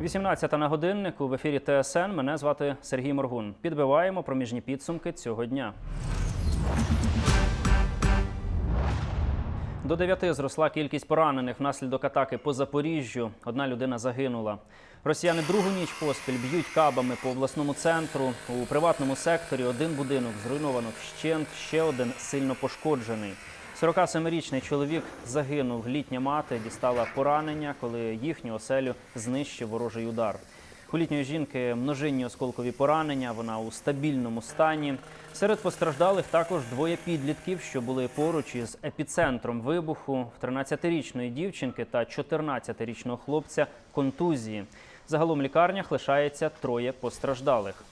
18 на годиннику в ефірі ТСН. Мене звати Сергій Моргун. Підбиваємо проміжні підсумки цього дня. До дев'яти зросла кількість поранених внаслідок атаки по Запоріжжю. Одна людина загинула. Росіяни другу ніч поспіль б'ють кабами по обласному центру. У приватному секторі один будинок зруйновано вщент, ще один сильно пошкоджений. 47-річний чоловік загинув. Літня мати дістала поранення, коли їхню оселю знищив ворожий удар. У літньої жінки множинні осколкові поранення. Вона у стабільному стані. Серед постраждалих також двоє підлітків, що були поруч із епіцентром вибуху. В 13-річної дівчинки та 14-річного хлопця контузії. Загалом в лікарнях лишається троє постраждалих.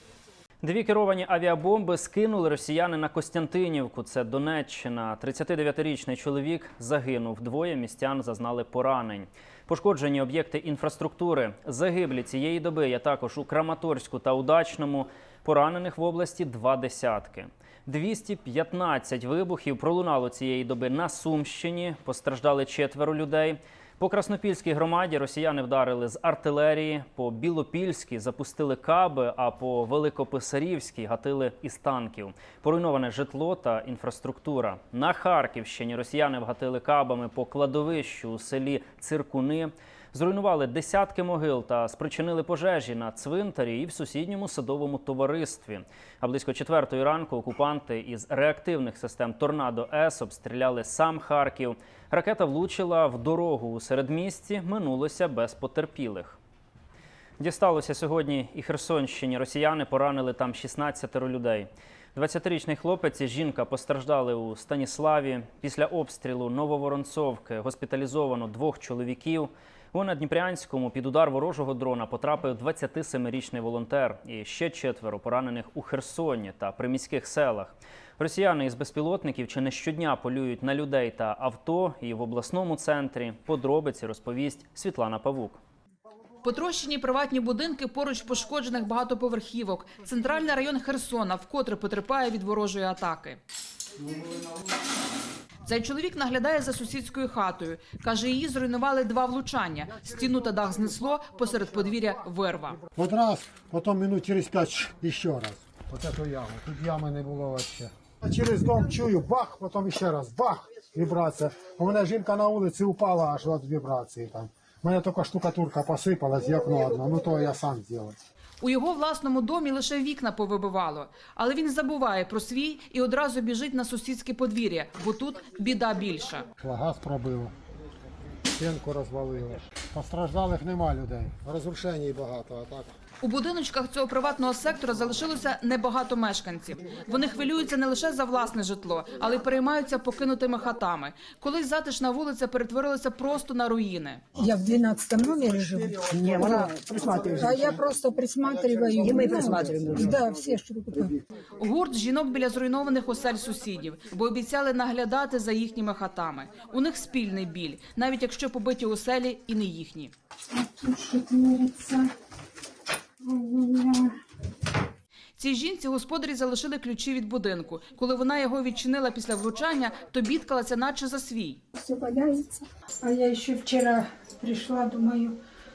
Дві керовані авіабомби скинули росіяни на Костянтинівку. Це Донеччина. 39-річний чоловік загинув. Двоє містян зазнали поранень. Пошкоджені об'єкти інфраструктури. Загиблі цієї доби є також у Краматорську та Удачному. Поранених в області два десятки. 215 вибухів пролунало цієї доби на Сумщині. Постраждали четверо людей. По Краснопільській громаді росіяни вдарили з артилерії, по Білопільській запустили каби, а по Великописарівській гатили із танків. Поруйноване житло та інфраструктура. На Харківщині росіяни вгатили кабами по кладовищу у селі Циркуни. Зруйнували десятки могил та спричинили пожежі на цвинтарі і в сусідньому садовому товаристві. А близько четвертої ранку окупанти із реактивних систем Торнадо С обстріляли сам Харків. Ракета влучила в дорогу у середмісті. Минулося без потерпілих. Дісталося сьогодні і Херсонщині. Росіяни поранили там 16 людей. 20-річний хлопець і жінка постраждали у Станіславі. Після обстрілу Нововоронцовки госпіталізовано двох чоловіків. У Надніпрянському під удар ворожого дрона потрапив 27-річний волонтер. І ще четверо поранених у Херсоні та приміських селах. Росіяни із безпілотників чи не щодня полюють на людей та авто. І в обласному центрі подробиці розповість Світлана Павук. Потрощені приватні будинки поруч пошкоджених багатоповерхівок. Центральний район Херсона вкотре потерпає від ворожої атаки. Цей чоловік наглядає за сусідською хатою. Каже, її зруйнували два влучання. Стіну та дах знесло, посеред подвір'я верва. От раз, потом минут через пять ще раз. Вот эту яму. Тут ями не було взагалі. Через дом чую, бах, потом ще раз, бах, вібрація. У мене жінка на вулиці упала аж від вібрації там. У мене тільки штукатурка посипалась, вікно одно, ну то я сам зробив. У його власному домі лише вікна повибивало, але він забуває про свій і одразу біжить на сусідське подвір'я, бо тут біда більша. Газ пробило, стінку розвалило. Постраждалих нема людей. Розрушень багато, а так. У будиночках цього приватного сектора залишилося небагато мешканців. Вони хвилюються не лише за власне житло, але й переймаються покинутими хатами. Колись затишна вулиця перетворилася просто на руїни. Я в 12 номере живу. Не, она присматривает. А я просто присматриваю. И мы Ну, присматриваем. Да, все, что покупают. Гурт жінок біля зруйнованих осель сусідів, бо обіцяли наглядати за їхніми хатами. У них спільний біль, навіть якщо побиті оселі і не їхні. Цій жінці господарі залишили ключі від будинку. Коли вона його відчинила після влучання, то бідкалася, наче за свій. все валяется. А я еще вчера пришла, думаю,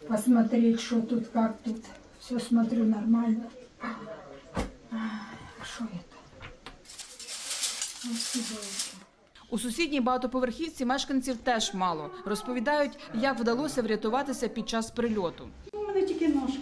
посмотреть, что тут, как тут. Все смотрю нормально. А что это? У сусідній багатоповерхівці мешканців теж мало. Розповідають, як вдалося врятуватися під час прильоту.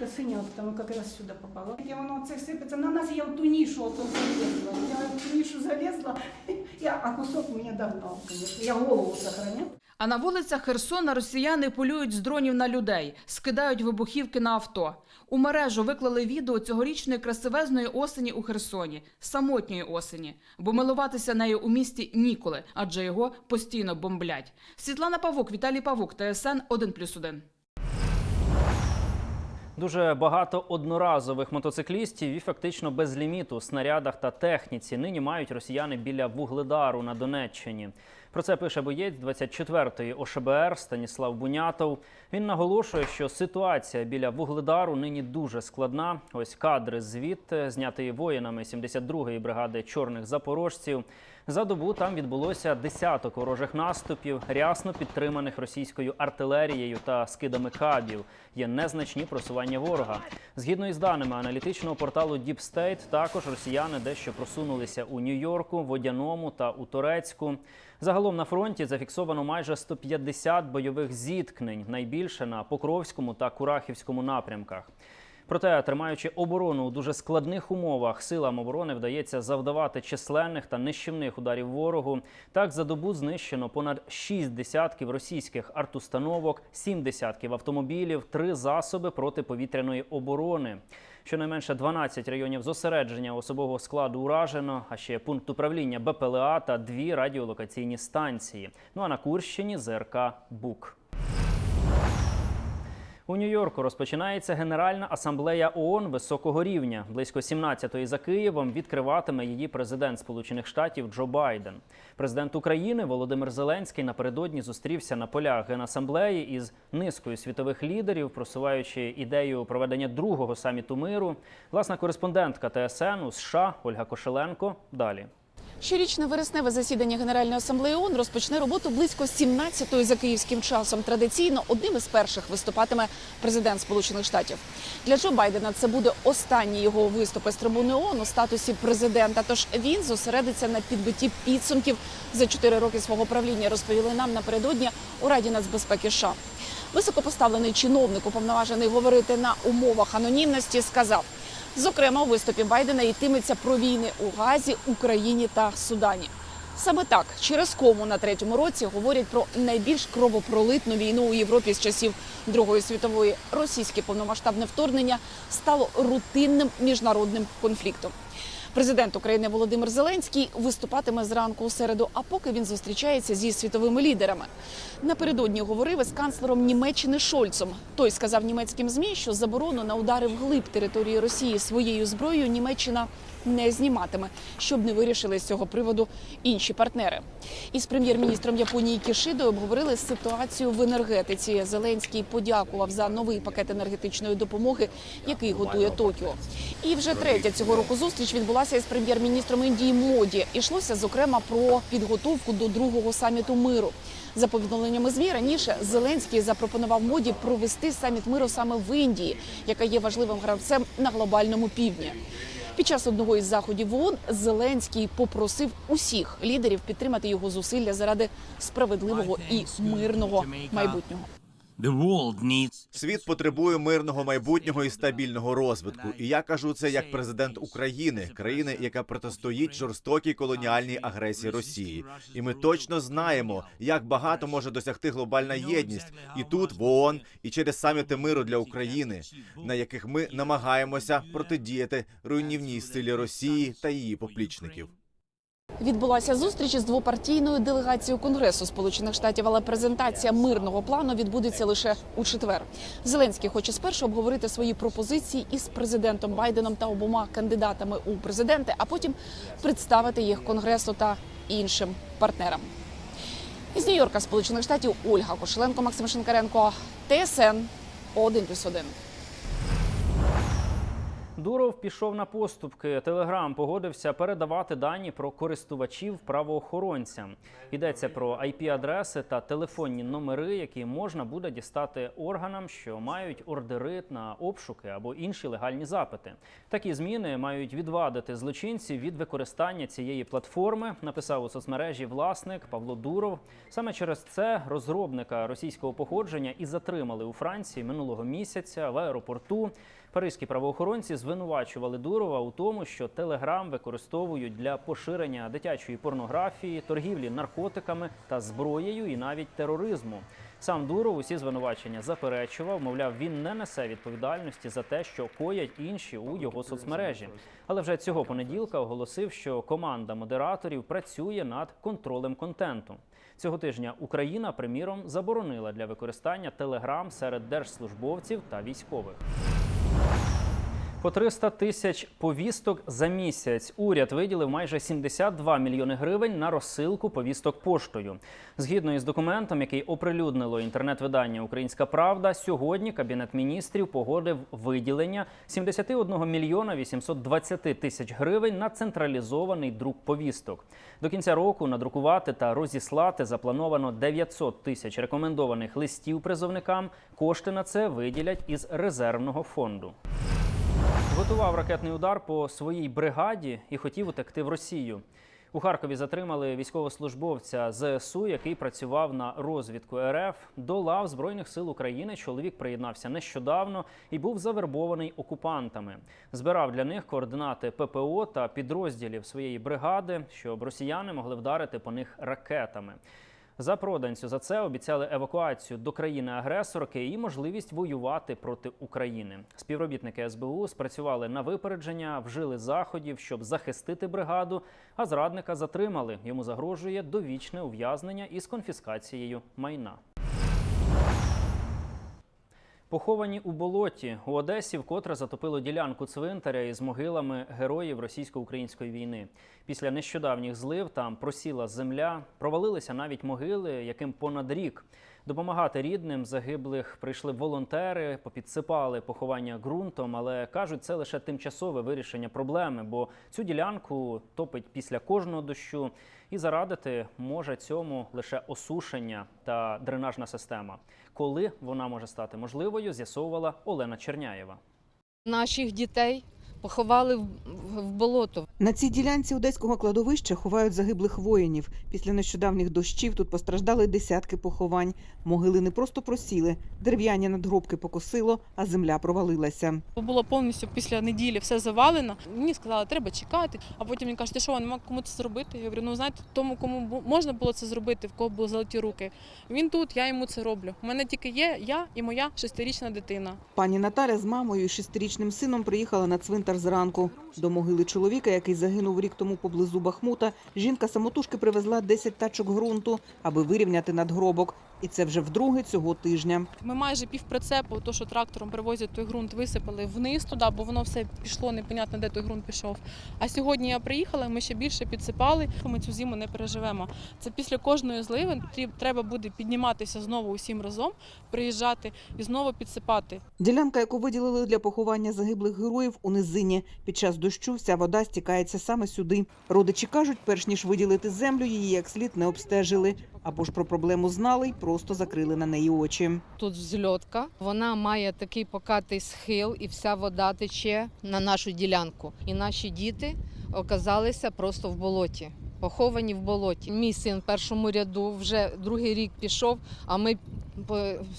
Ножка синя, тому якраз сюди попала. І воно це сипеться. На нас я в ту нішу ото залізла. Я в ту нішу залізла, я, а кусок мене догнав. Я голову сохраняв. А на вулицях Херсона росіяни полюють з дронів на людей, скидають вибухівки на авто. У мережу виклали відео цьогорічної красивезної осені у Херсоні, самотньої осені, бо милуватися нею у місті ніколи, адже його постійно бомблять. Світлана Павук, Віталій Павук, ТСН 1+,1. Дуже багато одноразових мотоциклістів і фактично без ліміту снарядах та техніці нині мають росіяни біля Вугледару на Донеччині. Про це пише боєць 24-ї ОШБР Станіслав Бунятов. Він наголошує, що ситуація біля Вугледару нині дуже складна. Ось кадри звідти, знятий воїнами 72-ї бригади чорних запорожців. За добу там відбулося десяток ворожих наступів, рясно підтриманих російською артилерією та скидами кабів. Є незначні просування ворога. Згідно із даними аналітичного порталу Deep State, також росіяни дещо просунулися у Нью-Йорку, Водяному та у Турецьку. Загалом на фронті зафіксовано майже 150 бойових зіткнень, найбільше на Покровському та Курахівському напрямках. Проте, тримаючи оборону у дуже складних умовах, силам оборони вдається завдавати численних та нищівних ударів ворогу. Так за добу знищено понад 6 десятків російських артустановок, 7 десятків автомобілів, 3 засоби протиповітряної оборони. Щонайменше 12 районів зосередження особового складу уражено, а ще пункт управління БПЛА та дві радіолокаційні станції. Ну а на Курщині ЗРК БУК. У Нью-Йорку розпочинається Генеральна асамблея ООН високого рівня. Близько 17-ї за Києвом відкриватиме її президент Сполучених Штатів Джо Байден. Президент України Володимир Зеленський напередодні зустрівся на полях генасамблеї із низкою світових лідерів, просуваючи ідею проведення другого саміту миру. Власна кореспондентка ТСН у США Ольга Кошеленко. Далі. Щорічне вересневе засідання Генеральної асамблеї ООН розпочне роботу близько 17-ї за київським часом. Традиційно одним із перших виступатиме президент Сполучених Штатів. Для Джо Байдена це буде останній його виступ із трибуни ООН у статусі президента. Тож він зосередиться на підбитті підсумків за чотири роки свого правління. Розповіли нам напередодні у Раді нацбезпеки США. Високопоставлений чиновник, уповноважений говорити на умовах анонімності, сказав. Зокрема, у виступі Байдена йтиметься про війни у Газі, Україні та Судані. Саме так через кому на третьому році говорять про найбільш кровопролитну війну у Європі з часів Другої світової. Російське повномасштабне вторгнення стало рутинним міжнародним конфліктом. Президент України Володимир Зеленський виступатиме зранку у середу, а поки він зустрічається зі світовими лідерами. Напередодні говорив із канцлером Німеччини Шольцом. Той сказав німецьким змі, що заборону на удари вглиб території Росії своєю зброєю Німеччина не зніматиме, щоб не вирішили з цього приводу інші партнери. Із прем'єр-міністром Японії Кішидою обговорили ситуацію в енергетиці. Зеленський подякував за новий пакет енергетичної допомоги, який готує Токіо. І вже третя цього року зустріч відбулася із прем'єр-міністром Індії Моді. Ішлося зокрема про підготовку до другого саміту миру. За повідомленнями ЗМІ, раніше Зеленський запропонував моді провести саміт миру саме в Індії, яка є важливим гравцем на глобальному півдні. Під час одного із заходів ООН Зеленський попросив усіх лідерів підтримати його зусилля заради справедливого і мирного майбутнього. Світ потребує мирного майбутнього і стабільного розвитку. І я кажу це як президент України, країни, яка протистоїть жорстокій колоніальній агресії Росії. І ми точно знаємо, як багато може досягти глобальна єдність і тут, в ООН, і через саміти миру для України, на яких ми намагаємося протидіяти руйнівній силі Росії та її поплічників. Відбулася зустріч із двопартійною делегацією Конгресу Сполучених Штатів, але презентація мирного плану відбудеться лише у четвер. Зеленський хоче спершу обговорити свої пропозиції із президентом Байденом та обома кандидатами у президенти, а потім представити їх Конгресу та іншим партнерам. Із Нью-Йорка, Сполучених Штатів, Ольга Кошеленко, Максим Шинкаренко, ТСН 1+,1. Дуров пішов на поступки. Телеграм погодився передавати дані про користувачів правоохоронцям. Йдеться про IP-адреси та телефонні номери, які можна буде дістати органам, що мають ордери на обшуки або інші легальні запити. Такі зміни мають відвадити злочинців від використання цієї платформи. Написав у соцмережі власник Павло Дуров. Саме через це розробника російського походження і затримали у Франції минулого місяця в аеропорту. Паризькі правоохоронці звинувачували Дурова у тому, що Телеграм використовують для поширення дитячої порнографії, торгівлі наркотиками та зброєю і навіть тероризму. Сам Дуров усі звинувачення заперечував, мовляв, він не несе відповідальності за те, що коять інші у його соцмережі. Але вже цього понеділка оголосив, що команда модераторів працює над контролем контенту. Цього тижня Україна, приміром, заборонила для використання Телеграм серед держслужбовців та військових. По 300 тисяч повісток за місяць уряд виділив майже 72 мільйони гривень на розсилку повісток поштою. Згідно із документом, який оприлюднило інтернет-видання Українська Правда, сьогодні кабінет міністрів погодив виділення 71 мільйона 820 тисяч гривень на централізований друк повісток. До кінця року надрукувати та розіслати заплановано 900 тисяч рекомендованих листів призовникам. Кошти на це виділять із резервного фонду. Готував ракетний удар по своїй бригаді і хотів утекти в Росію. У Харкові затримали військовослужбовця ЗСУ, який працював на розвідку РФ. До лав Збройних сил України чоловік приєднався нещодавно і був завербований окупантами. Збирав для них координати ППО та підрозділів своєї бригади, щоб росіяни могли вдарити по них ракетами. За проданцю за це обіцяли евакуацію до країни-агресорки і можливість воювати проти України. Співробітники СБУ спрацювали на випередження, вжили заходів, щоб захистити бригаду. А зрадника затримали. Йому загрожує довічне ув'язнення із конфіскацією майна. Поховані у болоті у Одесі вкотре затопило ділянку цвинтаря із могилами героїв російсько-української війни. Після нещодавніх злив там просіла земля, провалилися навіть могили, яким понад рік. Допомагати рідним загиблих прийшли волонтери, попідсипали поховання ґрунтом, але кажуть, це лише тимчасове вирішення проблеми, бо цю ділянку топить після кожного дощу, і зарадити може цьому лише осушення та дренажна система. Коли вона може стати можливою, з'ясовувала Олена Черняєва. Наших дітей поховали в, болото. На цій ділянці одеського кладовища ховають загиблих воїнів. Після нещодавніх дощів тут постраждали десятки поховань. Могили не просто просіли, дерев'яні надгробки покосило, а земля провалилася. Було повністю після неділі все завалено. Мені сказали, треба чекати. А потім мені кажуть, «Ти що, нема кому це зробити. Я говорю, ну знаєте, тому кому можна було це зробити, в кого були золоті руки. Він тут, я йому це роблю. У мене тільки є я і моя шестирічна дитина. Пані Наталя з мамою і шестирічним сином приїхала на цвинтар зранку. До могили чоловіка, який загинув рік тому поблизу Бахмута, жінка самотужки привезла 10 тачок ґрунту, аби вирівняти надгробок. І це вже вдруге цього тижня. Ми майже півприцепу, то що трактором привозять той ґрунт, висипали вниз туди, бо воно все пішло, непонятно, де той ґрунт пішов. А сьогодні я приїхала, ми ще більше підсипали. Ми цю зиму не переживемо. Це після кожної зливи треба буде підніматися знову усім разом, приїжджати і знову підсипати. Ділянка, яку виділили для поховання загиблих героїв у низині. Під час дощу вся вода стікається саме сюди. Родичі кажуть, перш ніж виділити землю, її як слід не обстежили. Або ж про проблему знали й просто закрили на неї очі. Тут взльотка. Вона має такий покатий схил, і вся вода тече на нашу ділянку. І наші діти оказалися просто в болоті. Поховані в болоті. Мій син в першому ряду вже другий рік пішов, а ми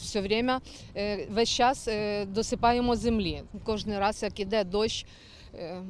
все время е, весь час е, досипаємо землі. Кожен раз, як іде дощ, е,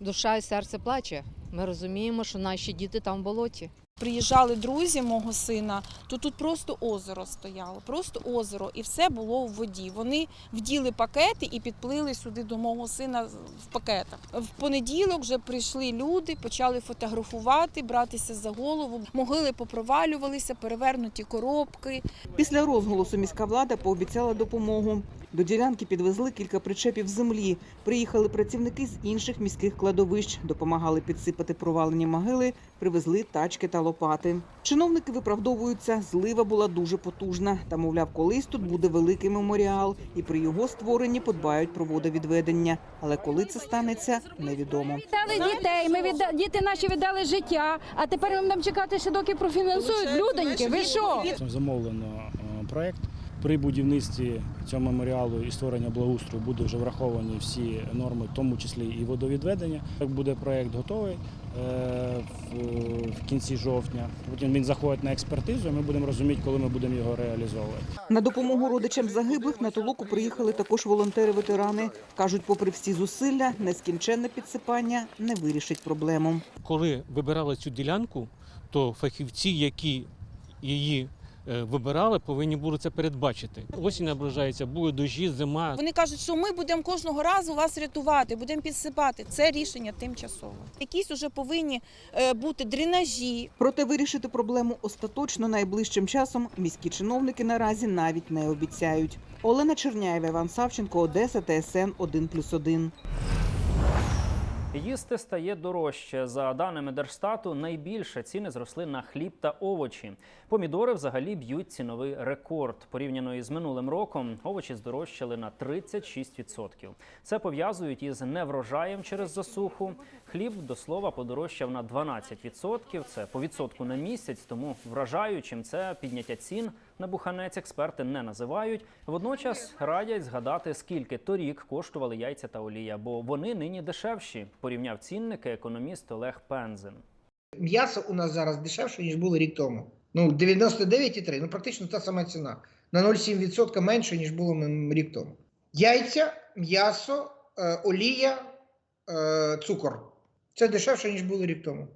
душа і серце плаче. Ми розуміємо, що наші діти там в болоті. Приїжджали друзі мого сина, то тут просто озеро стояло, просто озеро, і все було у воді. Вони вділи пакети і підплили сюди до мого сина в пакетах. В понеділок вже прийшли люди, почали фотографувати, братися за голову. Могили попровалювалися, перевернуті коробки. Після розголосу міська влада пообіцяла допомогу. До ділянки підвезли кілька причепів землі. Приїхали працівники з інших міських кладовищ, допомагали підсипати провалені могили, привезли тачки та лопати. Чиновники виправдовуються, злива була дуже потужна. Та, мовляв, колись тут буде великий меморіал, і при його створенні подбають про водовідведення. Але коли це станеться, невідомо. Віддали дітей, ми відда... діти наші віддали життя, а тепер ми будемо чекати ще доки профінансують. Людоньки, ви що? Замовлено е, проект. При будівництві цього меморіалу і створення благоустрою буде вже враховані всі норми, в тому числі і водовідведення. Так буде проект готовий в- в кінці жовтня. Потім він заходить на експертизу, і ми будемо розуміти, коли ми будемо його реалізовувати. На допомогу родичам загиблих на толоку приїхали також волонтери-ветерани. Кажуть, попри всі зусилля, нескінченне підсипання не вирішить проблему. Коли вибирали цю ділянку, то фахівці, які її е, вибирали, повинні були це передбачити. Осінь наближається, буде дощі, зима. Вони кажуть, що ми будемо кожного разу вас рятувати, будемо підсипати. Це рішення тимчасове. Якісь вже повинні е, бути дренажі. Проте вирішити проблему остаточно найближчим часом міські чиновники наразі навіть не обіцяють. Олена Черняєва, Іван Савченко, Одеса, ТСН 1+,1. Їсти стає дорожче. За даними Держстату, найбільше ціни зросли на хліб та овочі. Помідори взагалі б'ють ціновий рекорд. Порівняно із минулим роком овочі здорожчали на 36%. Це пов'язують із неврожаєм через засуху. Хліб, до слова, подорожчав на 12%. Це по відсотку на місяць, тому вражаючим це підняття цін на буханець експерти не називають. Водночас радять згадати, скільки торік коштували яйця та олія, бо вони нині дешевші. Порівняв цінники економіст Олег Пензин. М'ясо у нас зараз дешевше, ніж було рік тому. Ну, 99,3, ну практично та сама ціна. На 0,7% менше, ніж було рік тому. Яйця, м'ясо, е, олія, е, цукор. Це дешевше, ніж було рік тому.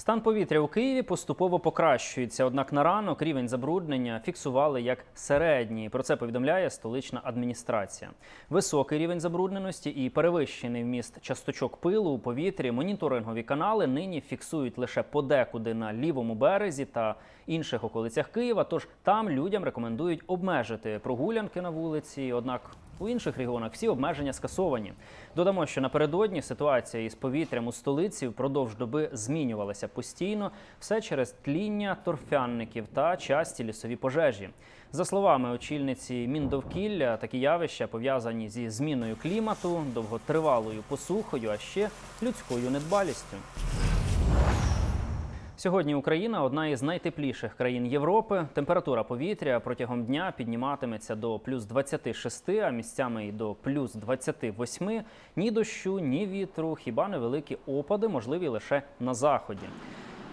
Стан повітря у Києві поступово покращується. Однак на ранок рівень забруднення фіксували як середній. Про це повідомляє столична адміністрація. Високий рівень забрудненості і перевищений вміст часточок пилу у повітрі. Моніторингові канали нині фіксують лише подекуди на лівому березі та інших околицях Києва. Тож там людям рекомендують обмежити прогулянки на вулиці. Однак у інших регіонах всі обмеження скасовані. Додамо, що напередодні ситуація із повітрям у столиці впродовж доби змінювалася постійно, все через тління торфянників та часті лісові пожежі. За словами очільниці Міндовкілля, такі явища пов'язані зі зміною клімату, довготривалою посухою, а ще людською недбалістю. Сьогодні Україна одна із найтепліших країн Європи. Температура повітря протягом дня підніматиметься до плюс 26, а місцями й до плюс 28. Ні дощу, ні вітру, хіба невеликі опади можливі лише на заході.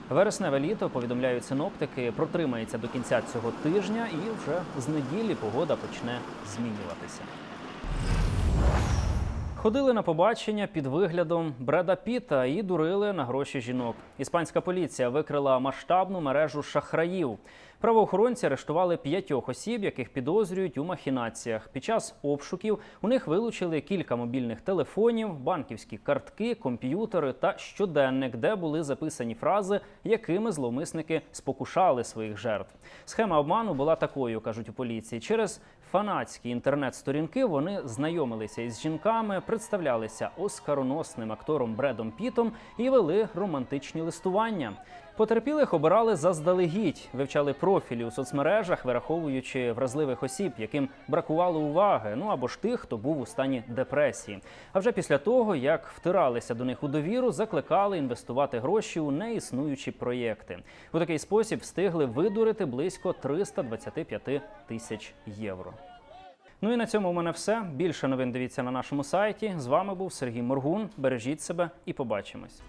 Вересневе літо, повідомляють синоптики, протримається до кінця цього тижня, і вже з неділі погода почне змінюватися. Ходили на побачення під виглядом Бреда Піта і дурили на гроші жінок. Іспанська поліція викрила масштабну мережу шахраїв. Правоохоронці арештували п'ятьох осіб, яких підозрюють у махінаціях. Під час обшуків у них вилучили кілька мобільних телефонів, банківські картки, комп'ютери та щоденник, де були записані фрази, якими зловмисники спокушали своїх жертв. Схема обману була такою, кажуть у поліції. Через фанатські інтернет-сторінки вони знайомилися із жінками, представлялися оскароносним актором Бредом Пітом і вели романтичні листування. Потерпілих обирали заздалегідь, вивчали профілі у соцмережах, вираховуючи вразливих осіб, яким бракувало уваги, ну або ж тих, хто був у стані депресії. А вже після того, як втиралися до них у довіру, закликали інвестувати гроші у неіснуючі проєкти. У такий спосіб встигли видурити близько 325 тисяч євро. Ну і на цьому у мене все. Більше новин дивіться на нашому сайті. З вами був Сергій Моргун. Бережіть себе і побачимось.